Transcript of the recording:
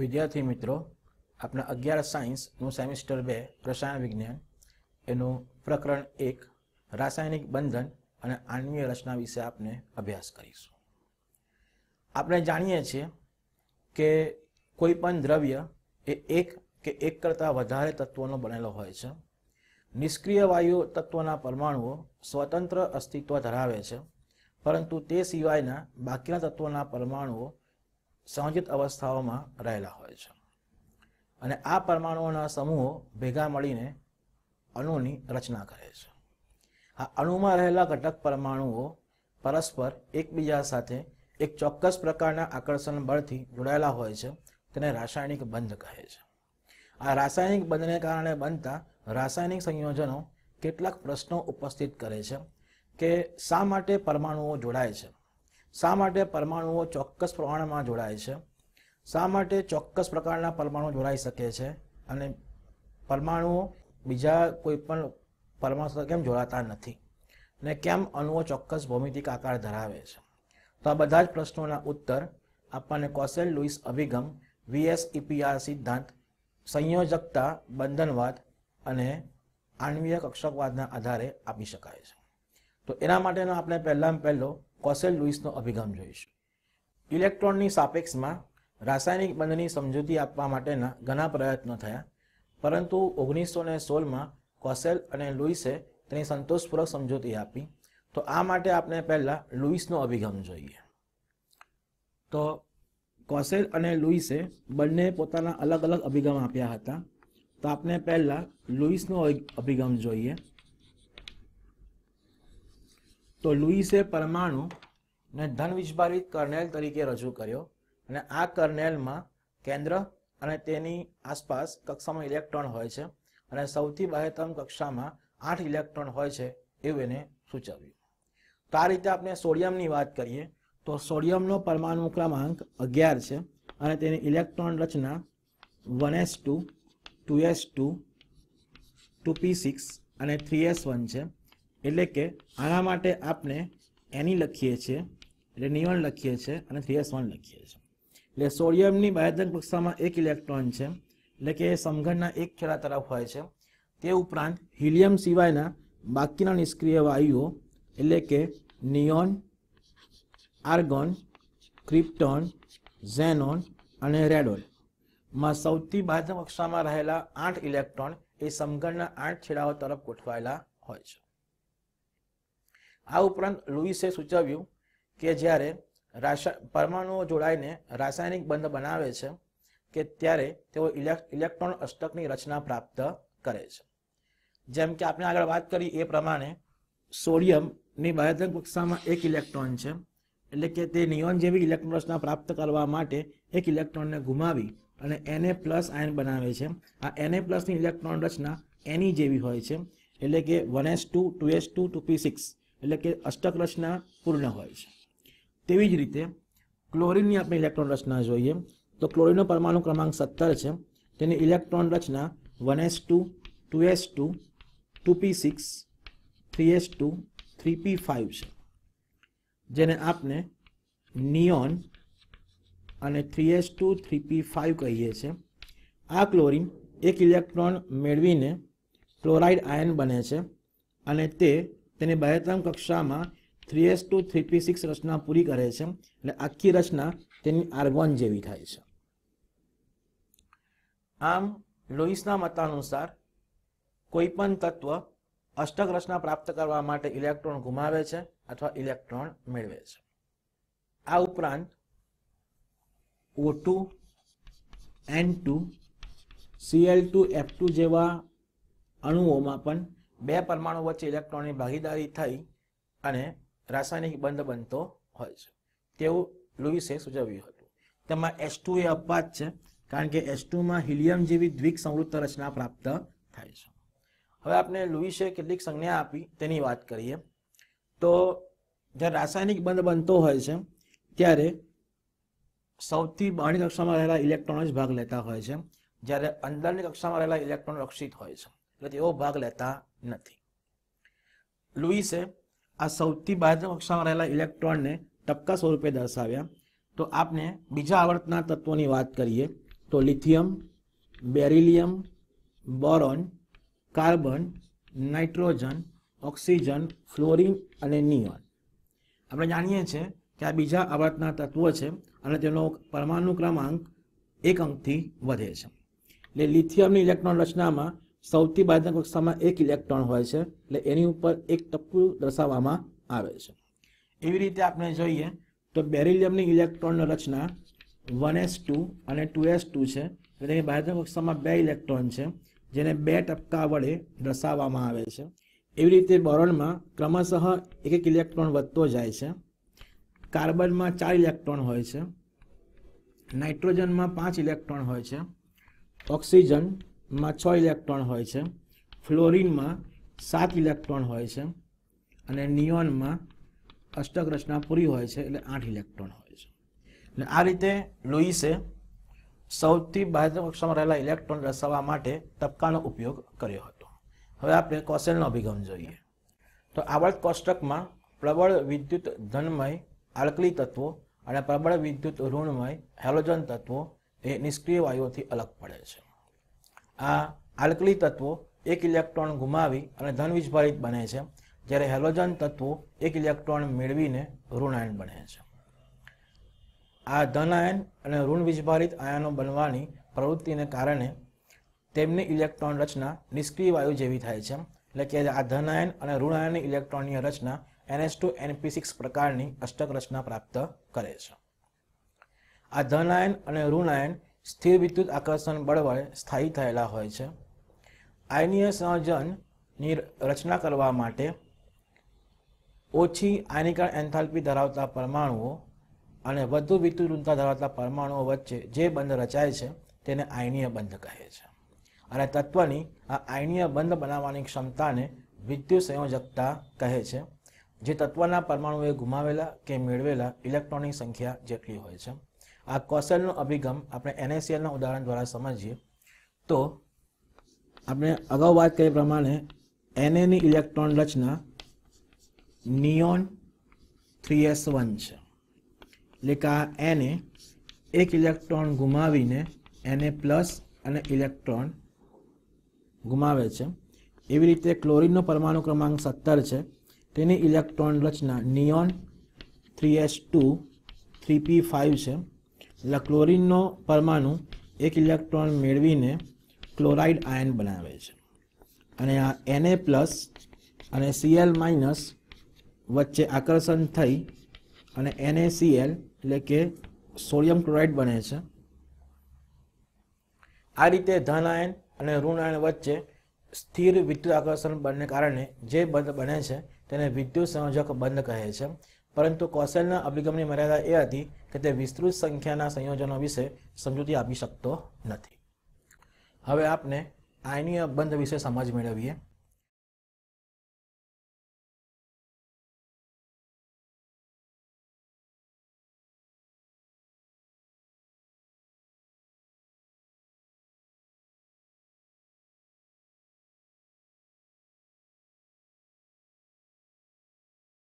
વિદ્યાર્થી મિત્રો આપણા અગિયાર સાયન્સનું સેમિસ્ટર બે, રસાયણ વિજ્ઞાન, એનું પ્રકરણ એક, રાસાયણિક બંધન અને આણ્વીય રચના વિશે આપણે અભ્યાસ કરીશું. આપણે જાણીએ છીએ કે કોઈ પણ દ્રવ્ય એ એક કે એક કરતાં વધારે તત્વોનો બનેલો હોય છે. નિષ્ક્રિય વાયુ તત્વના પરમાણુઓ સ્વતંત્ર અસ્તિત્વ ધરાવે છે, પરંતુ તે સિવાયના બાકીના તત્વોના પરમાણુઓ સંયોજિત અવસ્થાઓમાં રહેલા હોય છે. અને આ પરમાણુઓના સમૂહો ભેગા મળીને અણુની રચના કરે છે. આ અણુમાં રહેલા ઘટક પરમાણુઓ પરસ્પર એકબીજા સાથે એક ચોક્કસ પ્રકારના આકર્ષણ બળથી જોડાયેલા હોય છે, તેને રાસાયણિક બંધ કહે છે. આ રાસાયણિક બંધને કારણે બનતા રાસાયણિક સંયોજનો કેટલાક પ્રશ્નો ઉપસ્થિત કરે છે કે શા માટે પરમાણુઓ જોડાય છે. શા માટે પરમાણુઓ ચોક્કસ પ્રમાણમાં જોડાય છે? શા માટે ચોક્કસ પ્રકારના પરમાણુ જોડાઈ શકે છે? અને પરમાણુઓ બીજા કોઈ પણ પરમાણુ સાથે કેમ જોડાતા નથી? ને કેમ અણુઓ ચોક્કસ ભૌમિતિક આકાર ધરાવે છે? તો આ બધા જ પ્રશ્નોના ઉત્તર આપણને કોસેલ લુઈસ અભિગમ વીએસ ઇપીઆર સિદ્ધાંત, સંયોજકતા, બંધનવાદ અને આણ્વીય કક્ષકવાદના આધારે આપી શકાય છે. તો એના માટેનો આપણે પહેલાં પહેલો કોસેલ લુઈસનો અભિગમ જોઈશું. ઇલેક્ટ્રોનની સાપેક્ષમાં રાસાયણિક બંધની સમજૂતી આપવા માટેના ઘણા પ્રયત્નો થયા, પરંતુ ઓગણીસો ને સોળમાં કોસેલ અને લુઈસે તેની સંતોષપૂર્વક સમજૂતી આપી. તો આ માટે આપણે પહેલા લુઈસનો અભિગમ જોઈએ. તો કોસેલ અને લુઈસે બંને પોતાના અલગ અલગ અભિગમ આપ્યા હતા. તો આપણે પહેલા લુઈસનો અભિગમ જોઈએ. તો લુઈસે પરમાણુ ને ધન વિસ્ભારિત કર્નેલ તરીકે રજૂ કર્યો અને આ કર્નેલમાં કેન્દ્ર અને તેની આસપાસ કક્ષામાં ઇલેક્ટ્રોન હોય છે અને સૌથી બાહ્યતમ કક્ષામાં આઠ ઇલેક્ટ્રોન હોય છે એવું એને સૂચવ્યું. તો આ રીતે આપણે સોડિયમની વાત કરીએ તો સોડિયમનો પરમાણુ ક્રમાંક અગિયાર છે અને તેની ઇલેક્ટ્રોન રચના one s two two s two two p six અને થ્રી એસ વન છે. એટલે કે આના માટે આપણે એની લખીએ છીએ, એટલે નિવન લખીએ છીએ અને થ્રી એસ વન લખીએ છીએ. એટલે સોડિયમની બાહ્યતમ કક્ષામાં એક ઇલેક્ટ્રોન છે, એટલે કે સમઘનના એક છેડા તરફ હોય છે. તે ઉપરાંત હિલિયમ સિવાયના બાકીના નિષ્ક્રિય વાયુઓ, એટલે કે નિયોન, આર્ગોન, ક્રિપ્ટોન, ઝેનોન અને રેડોનમાં સૌથી બાહ્ય કક્ષામાં રહેલા આઠ ઇલેક્ટ્રોન એ સમઘનના આઠ છેડાઓ તરફ ગોઠવાયેલા હોય છે. આ ઉપરાંત લુઈસે સૂચવ્યું કે જ્યારે રાસા પરમાણુઓ જોડાઈને રાસાયણિક બંધ બનાવે છે, કે ત્યારે તેઓ ઇલેક્ટ્રોન અષ્ટકની રચના પ્રાપ્ત કરે છે. જેમ કે આપણે આગળ વાત કરી એ પ્રમાણે સોડિયમની બાહ્યતમ કક્ષામાં એક ઇલેક્ટ્રોન છે, એટલે કે તે નિયોન જેવી ઇલેક્ટ્રોન રચના પ્રાપ્ત કરવા માટે એક ઇલેક્ટ્રોનને ગુમાવી અને એને પ્લસ આયન બનાવે છે. આ એને પ્લસની ઇલેક્ટ્રોન રચના એની જેવી હોય છે, એટલે કે one s two two s two two p six. એટલે કે અષ્ટક રચના પૂર્ણ હોય છે. તેવી જ રીતે ક્લોરિનની આપણે ઇલેક્ટ્રોન રચના જોઈએ. તો ક્લોરિનનો પરમાણુ ક્રમાંક સત્તર છે. તેની ઇલેક્ટ્રોન રચના one s two two s two two p six, three s two, three p five છે. જેને આપણે નિયોન અને three s two, three p five કહીએ છીએ. આ ક્લોરિન એક ઇલેક્ટ્રોન મેળવીને ક્લોરાઇડ આયન બને છે અને તે તેની બાહ્યતમ કક્ષામાં three s two three p six રચના પૂરી કરે છે એટલે આખી રચના તેની આર્ગોન જેવી થાય છે. આમ લોઈસના મતાનુસાર કોઈપણ તત્વ અષ્ટક રચના પ્રાપ્ત કરવા માટે ઇલેક્ટ્રોન ગુમાવે છે અથવા ઇલેક્ટ્રોન મેળવે છે. આ ઉપરાંત O two N two CL two F two જેવા અણુઓમાં પણ બે પરમાણુ વચ્ચે ઇલેક્ટ્રોનની ભાગીદારી થઈ અને રાસાયણિક બંધ બનતો હોય છે. તેવું લુઈસે સૂચવ્યું હતું. તેમાં એસ ટુ એ અપવાદ છે, કારણ કે એસ ટુમાં હિલિયમ જેવી દ્વિક સંવૃત્ત રચના પ્રાપ્ત થાય છે. હવે આપણે લુઈસે કેટલીક સંજ્ઞા આપી, તેની વાત કરીએ. તો જ્યારે રાસાયણિક બંધ બનતો હોય છે, ત્યારે સૌથી બહારની કક્ષામાં રહેલા ઇલેક્ટ્રોન જ ભાગ લેતા હોય છે. જ્યારે અંદરની કક્ષામાં રહેલા ઇલેક્ટ્રોન રક્ષિત હોય છે. એટલે તેઓ ભાગ લેતા નથી. લુઈસે આ સૌથી બાહ્ય કક્ષામાં રહેલા ઇલેક્ટ્રોનને ટપકા સ્વરૂપે દર્શાવ્યા. તો આપણે બીજા આવર્તના તત્વોની વાત કરીએ તો lithium, beryllium, boron, carbon, nitrogen, oxygen, fluorine અને નિયોન. આપણે જાણીએ છીએ કે આ બીજા આવર્તના તત્વો છે અને તેનો પરમાણુ ક્રમાંક એક અંકથી વધે છે. એટલે લિથિયમની ઇલેક્ટ્રોન રચનામાં સૌથી બાજુના કક્ષામાં એક ઇલેક્ટ્રોન હોય છે, એટલે એની ઉપર એક ટપકું દર્શાવવામાં આવે છે. એવી રીતે આપણે જોઈએ તો બેરિલિયમની ઇલેક્ટ્રોનની રચના વન એસ ટુ અને ટુ એસ ટુ છે. એટલે એની બાજુના કક્ષામાં બે ઇલેક્ટ્રોન છે, જેને બે ટપકા વડે દર્શાવવામાં આવે છે. એવી રીતે બોરોનમાં ક્રમશઃ એક એક ઇલેક્ટ્રોન વધતો જાય છે. કાર્બનમાં ચાર ઇલેક્ટ્રોન હોય છે. નાઇટ્રોજનમાં પાંચ ઇલેક્ટ્રોન હોય છે. ઓક્સિજનમાં છ ઇલેક્ટ્રોન હોય છે, ફ્લોરિનમાં સાત ઇલેક્ટ્રોન હોય છે અને નિયોનમાં અષ્ટક રચના પૂરી હોય છે એટલે આઠ ઇલેક્ટ્રોન હોય છે. એટલે આ રીતે લોઈસે સૌથી બાહ્ય કક્ષામાં રહેલા ઇલેક્ટ્રોન રસાવવા માટે તબક્કાનો ઉપયોગ કર્યો હતો. હવે આપણે કોસેલનો અભિગમ જોઈએ. તો આવર્ત કોષ્ટકમાં પ્રબળ વિદ્યુત ધનમય આલ્કલી તત્વો અને પ્રબળ વિદ્યુત ઋણમય હેલોજન તત્વો એ નિષ્ક્રિય વાયુઓથી અલગ પડે છે. આ આલ્કલી તત્વો એક ઇલેક્ટ્રોન ગુમાવી અને ધન વીજભારિત બને છે, જ્યારે હેલોજન તત્વો એક ઇલેક્ટ્રોન મેળવીને ઋણાયન બને છે. આ ધન આયન અને ઋણ વિસ્ફારિત આયનો બનવાની પ્રવૃત્તિને કારણે તેમની ઇલેક્ટ્રોન રચના નિષ્ક્રિય વાયુ જેવી થાય છે, એટલે કે આ ધન આયન અને ઋણ ઇલેક્ટ્રોનની રચના એનએસ ટુ એનપી સિક્સ પ્રકારની અષ્ટક રચના પ્રાપ્ત કરે છે. આ ધન આયન અને ઋણ આયન સ્થિર વિદ્યુત આકર્ષણ બળ વડે સ્થાયી થયેલા હોય છે. આયનીય સંયોજનની રચના કરવા માટે ઓછી આયનીકરણ એન્થાલ્પી ધરાવતા પરમાણુઓ અને વધુ વિદ્યુત ઋણતા ધરાવતા પરમાણુઓ વચ્ચે જે બંધ રચાય છે તેને આયનીય બંધ કહે છે. અને તત્વની આ આયનીય બંધ બનાવવાની ક્ષમતાને વિદ્યુત સંયોજકતા કહે છે, જે તત્વના પરમાણુએ ગુમાવેલા કે મેળવેલા ઇલેક્ટ્રોનની સંખ્યા જેટલી હોય છે. આ કૌશલનો અભિગમ આપણે એનએસીએલના ઉદાહરણ દ્વારા સમજીએ. તો આપણે અગાઉ વાત કરી પ્રમાણે એનએની ઇલેક્ટ્રોન રચના નિયોન થ્રી એસ વન છે. એટલે કે આ એને એક ઇલેક્ટ્રોન ગુમાવીને એને પ્લસ અને ઇલેક્ટ્રોન ગુમાવે છે. એવી રીતે ક્લોરિનનો પરમાણુ ક્રમાંક સત્તર છે. તેની ઇલેક્ટ્રોન રચના neon three s two three p five છે. એટલે ક્લોરીનનો પરમાણુ એક ઇલેક્ટ્રોન મેળવીને ક્લોરાઇડ આયન બનાવે છે. અને આ એને પ્લસ અને સીએલ માઇનસ વચ્ચે આકર્ષણ થઈ અને NaCl એટલે કે સોડિયમ ક્લોરાઇડ બને છે. આ રીતે ધન આયન અને ઋણ આયન વચ્ચે સ્થિર વિદ્યુત આકર્ષણ બંને કારણે જે બંધ બને છે તેને વિદ્યુત સંયોજક બંધ કહે છે. પરંતુ કૌશલના અભિગમની મર્યાદા એ હતી કે તે વિસ્તૃત સંખ્યાના સંયોજનો વિશે સમજૂતી આપી શકતો નથી. હવે આપણે આયનીય બંધ વિશે સમજ મેળવીએ.